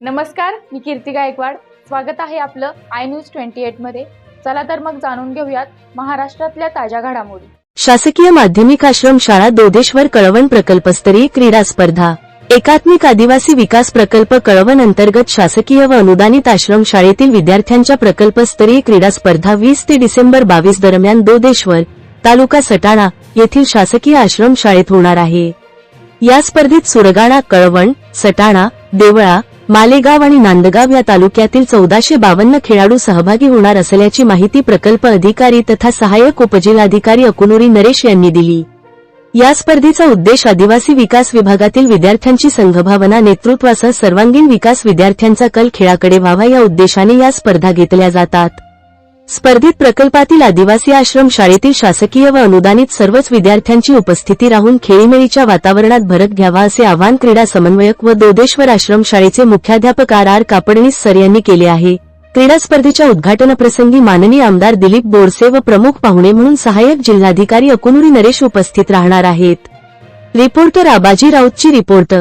नमस्कार मी कीर्ती गायकवाड. स्वागत आहे आपलं आय न्यूज ट्वेंटी एटमध्ये. चला तर मग जाणून घेऊयात महाराष्ट्रातल्या ताज्या घडामोडी. शासकीय माध्यमिक आश्रम शाळा दोदेश्वर कळवण प्रकल्पस्तरीय क्रीडा स्पर्धा. एकात्मिक आदिवासी विकास प्रकल्प कळवण अंतर्गत शासकीय व अनुदानित आश्रम शाळेतील विद्यार्थ्यांच्या प्रकल्पस्तरीय क्रीडा स्पर्धा वीस ते डिसेंबर बावीस दरम्यान दोदेश्वर तालुका सटाणा येथील शासकीय आश्रम शाळेत होणार आहे. या स्पर्धेत सुरगाणा कळवण सटाणा देवळा मालेगाव आणि नांदगाव या तालुक्यातील चौदाशे बावन्न खेळाडू सहभागी होणार असल्याची माहिती प्रकल्प अधिकारी तथा सहाय्यक उपजिल्हाधिकारी अकुनुरी नरेश यांनी दिली. या स्पर्धेचा उद्देश आदिवासी विकास विभागातील विद्यार्थ्यांची संघभावना नेतृत्वासह सर्वांगीण विकास विद्यार्थ्यांचा कल खेळाकडे व्हावा या उद्देशाने या स्पर्धा घेतल्या जातात. स्पर्धेत प्रकल्पातील आदिवासी आश्रम शाळेतील शासकीय व अनुदानित सर्वच विद्यार्थ्यांची उपस्थिती राहून खेळीमेळीच्या वातावरणात भरत घ्यावा असे आवाहन क्रीडा समन्वयक व दोदेश्वर आश्रम शाळेचे मुख्याध्यापक आर आर कापडणीस सर यांनी केले आहे. क्रीडा स्पर्धेच्या उद्घाटनप्रसंगी माननीय आमदार दिलीप बोरसे व प्रमुख पाहुणे म्हणून सहाय्यक जिल्हाधिकारी अकुनुरी नरेश उपस्थित राहणार आहेत. रिपोर्टर आबाजी राऊतची रिपोर्ट.